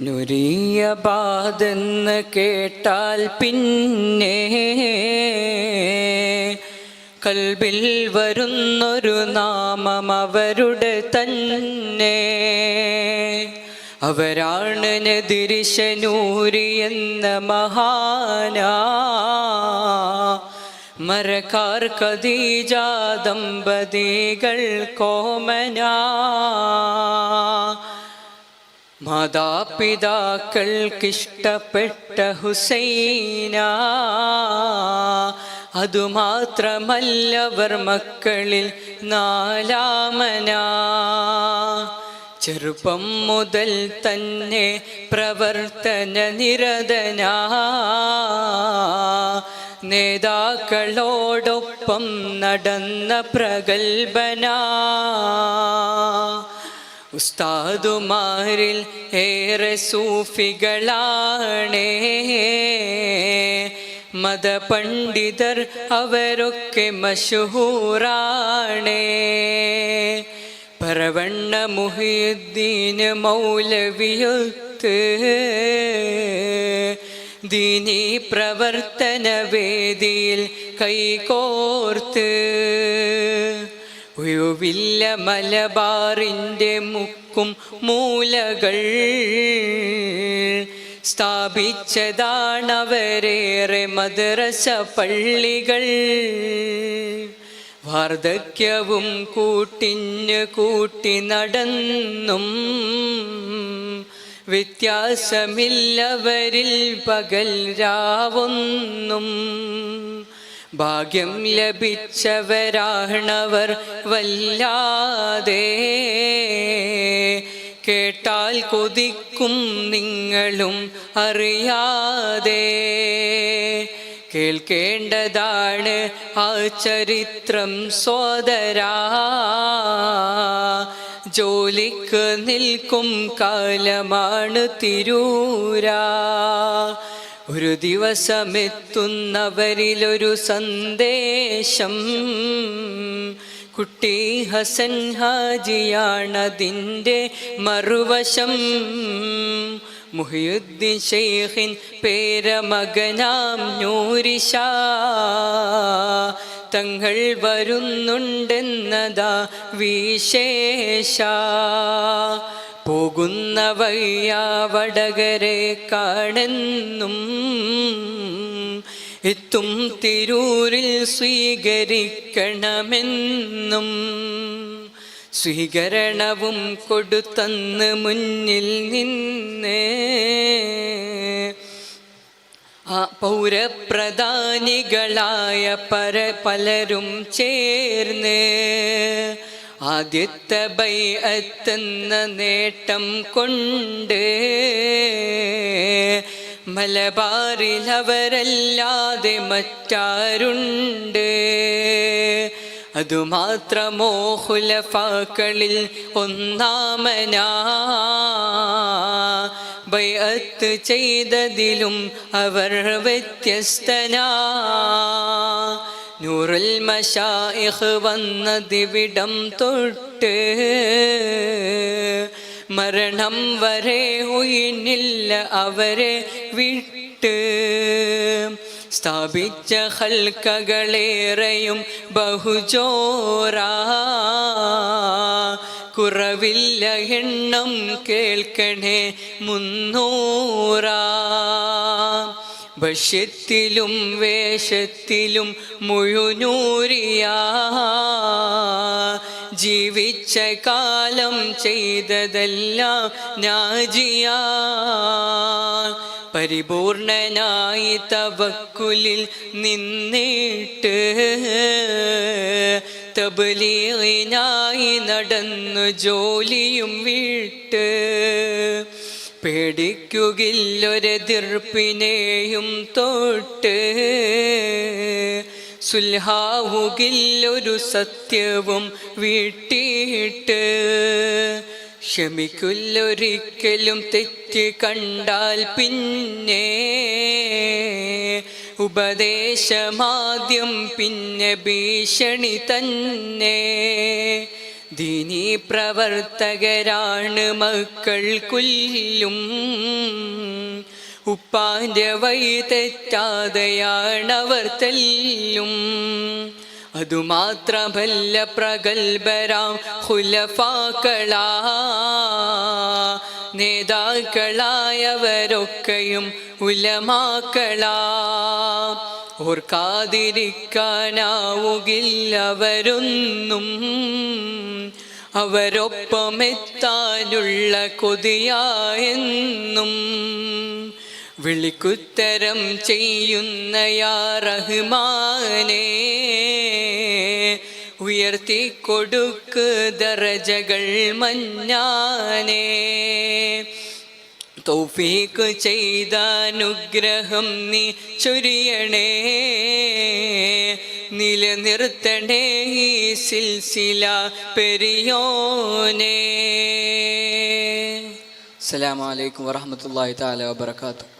നുരിയ ബാതെന്ന് കേട്ടാൽ പിന്നെ കൽബിൽ വരുന്നൊരു നാമം അവരുടെ തന്നെ. അവരാണ് നെതിരിശനൂരി എന്ന മഹാന. മരക്കാർ കദീജ ദമ്പതികൾ കോമനാ. മാതാപിതാക്കൾക്കിഷ്ടപ്പെട്ട ഹുസൈന. അതുമാത്രമല്ലവർ മക്കളിൽ നാലാമന. ചെറുപ്പം മുതൽ തന്നെ പ്രവർത്തന നിരതന. നേതാക്കളോടൊപ്പം നടന്ന പ്രഗത്ഭനാ. ഉസ്താദുമാരിൽ ഏറെ സൂഫികളാണേ. മതപണ്ഡിതർ അവരൊക്കെ മഷഹൂറാണേ പരവണ്ണ മുഹിയുദ്ദീന് മൗലവിയൊത്ത് ദീനി പ്രവർത്തന വേദിയിൽ കൈകോർത്ത് ഒഴിവില്ല മലബാറിന്റെ മുക്കും മൂലകൾ. സ്ഥാപിച്ചതാണവരേറെ മദ്രസ പള്ളികൾ. വാർദ്ധക്യവും കൂട്ടിന് കൂട്ടി നടന്നും വ്യത്യാസമില്ലവരിൽ പകൽ രാവൊന്നും. ഭാഗ്യം ലഭിച്ചവരാണവർ വല്ലാതെ. കേട്ടാൽ കൊതിക്കും നിങ്ങളും അറിയാതെ. കേൾക്കേണ്ടതാണ് ആ ചരിത്രം സോദരാ. ജോലിക്ക് നിൽക്കും കാലമാണ് തിരൂരാ. ഒരു ദിവസമെത്തുന്നവരിലൊരു സന്ദേശം. കുട്ടി ഹസൻ ഹാജിയാണതിന്റെ മറുവശം. മുഹിയുദ്ദീൻ ഷെയ്ഖിൻ പേരമകനാം നൂരിഷ തങ്ങൾ വരുന്നുണ്ടെന്നതാ വിശേഷ. പോകുന്ന വയ്യാവടകരെ കാണെന്നും. എത്തും തിരൂരിൽ സ്വീകരിക്കണമെന്നും. സ്വീകരണവും കൊടുത്തന്ന് മുന്നിൽ നിന്ന്. ആ പൗരപ്രധാനികളായ പര പലരും ചേർന്ന്. ആദ്യത്തെ ബൈ എത്തുന്ന നേട്ടം കൊണ്ട് മലബാറിൽ അവരല്ലാതെ മറ്റാരുണ്ട്. അതുമാത്രമോ ഹുലഫാക്കളിൽ ഒന്നാമനാ. ബൈഅത്ത് ചെയ്തതിലും അവർ വ്യത്യസ്തനാ. നൂറുൽ മഷായിഖ് വന്നതിവിടം തൊട്ട് മരണം വരെ ഉയിനില്ല അവരെ വിട്ട്. സ്ഥാപിച്ച ഹൽക്കകളേറെയും ബഹുജോറാ. കുറവില്ല എണ്ണം കേൾക്കണേ മുന്നൂറാ. ഭക്ഷ്യത്തിലും വേഷത്തിലും മുഴുനൂറിയ. ജീവിച്ച കാലം ചെയ്തതെല്ലാം ഞാജിയ. പരിപൂർണനായി തവക്കുലിൽ നിന്നിട്ട് തബലീനായി നടന്നു ജോലിയും വിട്ട് പേടിക്കുകില്ലൊരെതിർപ്പിനെയും തൊട്ട് സുൽഹാവുകില്ലൊരു സത്യവും വീട്ടിയിട്ട് ക്ഷമിക്കില്ലൊരിക്കലും തെറ്റ് കണ്ടാൽ പിന്നെ ഉപദേശമാദ്യം പിന്നെ ഭീഷണി തന്നെ ദീനീ പ്രവർത്തകരാണ് മക്കൾക്കുല്ലും. ഉപ്പാന്റെ വൈ തെറ്റാതെയാണവർ തെല്ലും. അതുമാത്രമല്ല പ്രഗത്ഭരാം ഹുലഫാക്കളാ നേതാക്കളായവരൊക്കെയും ഉലമാക്കളാ. ഓർക്കാതിരിക്കാനാവുകില്ലവരൊന്നും. അവരൊപ്പമെത്താനുള്ള കൊതിയായെന്നും. വിളിക്കുത്തരം ചെയ്യുന്ന യാ റഹ്മാനേ ഉയർത്തിക്കൊടുക്ക് ദറജകൾ മഞ്ഞാനേ. തൗഫീക്ക് ചെയ്ത അനുഗ്രഹം നീ ചൊരിയണേ. നിലനിർത്തണേ ഈ സിൽസില പെരിയോനേ. അസ്സലാമു അലൈക്കും വറഹ്മത്തുള്ളാഹി തആല വബറകാതുഹു.